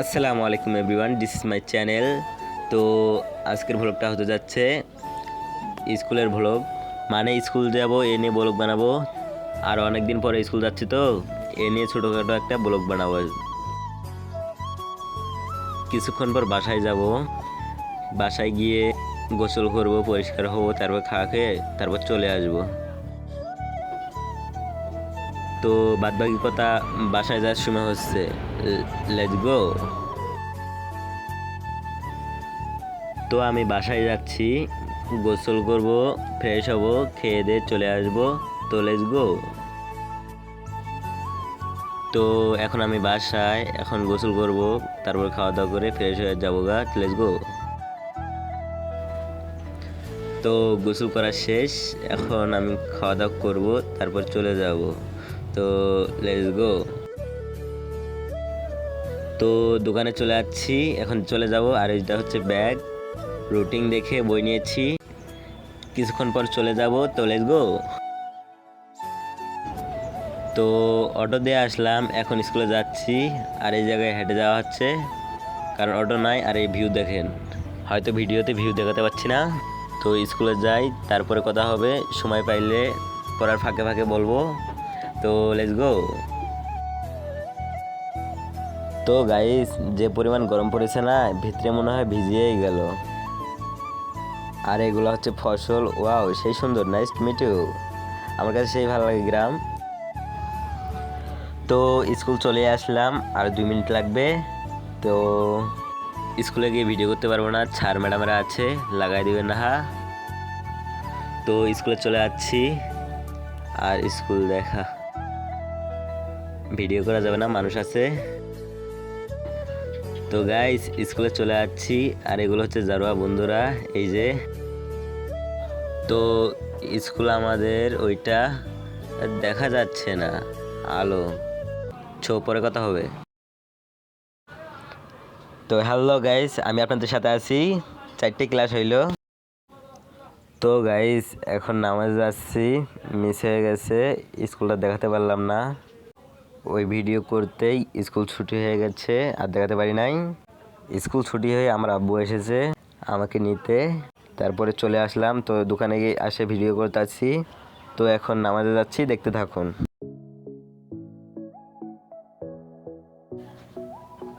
আসসালামু আলাইকুম everyone this is my channel তো আজকের ভ্লগটা হতে যাচ্ছে স্কুলের ভ্লগ মানে স্কুল যাব, এ নিয়ে ব্লগ বানাবো। আর অনেক দিন পরে স্কুল যাচ্ছি তো, এ নিয়ে ছোটোখাটো একটা ব্লগ বানাবো। কিছুক্ষণ পর বাসায় যাব। বাসায় গিয়ে গোসল করব, পরিষ্কার হব, তারপর খাওয়া খেয়ে তারপর চলে আসব। তো বাদ বাকি কথা বাসায় যাওয়ার সময় হচ্ছে লেটস গো তো আমি বাসায় যাচ্ছি, গোসল করব ফ্রেশ হব, খেয়ে দিয়ে চলে আসব, তো লেটস গো তো এখন আমি বাসায়, এখন গোসল করব, তারপর খাওয়া দাওয়া করে ফ্রেশ হয়ে যাব গা লেটস গো তো গোসল করা শেষ, এখন আমি খাওয়া দাওয়া করব, তারপর চলে যাব। তো লেটস গো তো দোকানে চলে যাচ্ছি, এখন চলে যাব। আর এটা হচ্ছে ব্যাগ রুটিন দেখে বই নিয়েছি। কিছুক্ষণ পর চলে যাব, তো লেটস গো তো অটো দিয়ে আসলাম, এখন স্কুলে যাচ্ছি। আর এই জায়গায় হেঁটে যাওয়া হচ্ছে, কারণ অটো নাই আর এই ভিউ দেখেন। হয়তো ভিডিওতে ভিউ দেখাতে পাচ্ছি না। তো স্কুলে যাই, তারপরে কথা হবে। সময় পাইলে পড়ার ফাঁকে ফাঁকে বলব। তো লেটস গো তো গাইস যে পরিমাণ গরম পড়েছে না, ভিতরে মনে হয় ভিজিয়েই গেল। আর এগুলো হচ্ছে ফসল ওয়াও সেই সুন্দর নাইস মিটু আমার কাছে সেই ভালো লাগে গ্রাম। তো স্কুল চলে আসলাম, আর দুই মিনিট লাগবে। তো স্কুলে গিয়ে ভিডিও করতে পারব না, ছাড় ম্যাডামরা আছে, লাগাই দেবেন না হা। তো স্কুলে চলে যাচ্ছি আর স্কুল দেখা। ভিডিও করা যাবে না, মানুষ আছে। তো গাইস স্কুলে চলে আসছি, আর এগুলো হচ্ছে জারোয়া বন্ধুরা, এই যে। তো স্কুল আমাদের ওইটা, দেখা যাচ্ছে না, আলো। ছো, পরে কথা হবে। তো হ্যালো গাইস আমি আপনাদের সাথে আছি, চারটে ক্লাস হইল। তো গাইস এখন নামাজ যাচ্ছি মিস হয়ে গেছে, স্কুলটা দেখাতে পারলাম না। ওই ভিডিও করতেই স্কুল ছুটি হয়ে গেছে, আর দেখাতে পারি নাই। স্কুল ছুটি হয়ে আমার আব্বু এসেছে, আমাকে নিতে। তারপরে চলে আসলাম, তো দোকানে গিয়ে আসে ভিডিও করতে আছি তো এখন নামাজে যাচ্ছি, দেখতে থাকুন।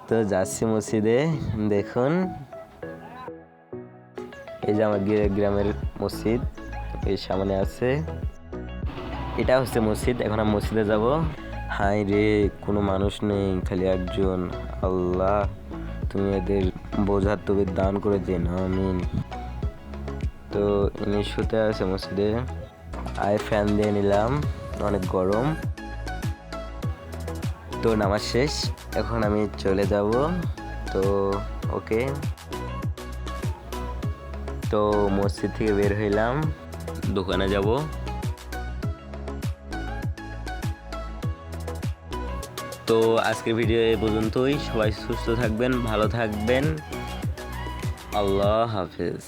তো যাচ্ছি মসজিদে, দেখুন। এই যে আমার গ্রা- গ্রামের মসজিদ, এই সামনে আছে। এটা হচ্ছে মসজিদ, এখন আমি মসজিদে যাব। হাই রে, কোনো মানুষ নেই, খালি একজন। আল্লাহ, তুমি এদের বোঝার তবে দান করে দিন, আমিন। তো ইনি শুতে আছে মসজিদে। আয় ফ্যান দিয়ে নিলাম, অনেক গরম। তো নামাজ শেষ, এখন আমি চলে যাব। তো, ওকে। তো মসজিদ থেকে বের হইলাম, দোকানে যাব। তো আজকের ভিডিও এ পর্যন্তই। সবাই সুস্থ থাকবেন ভালো থাকবেন। আল্লাহ হাফেজ।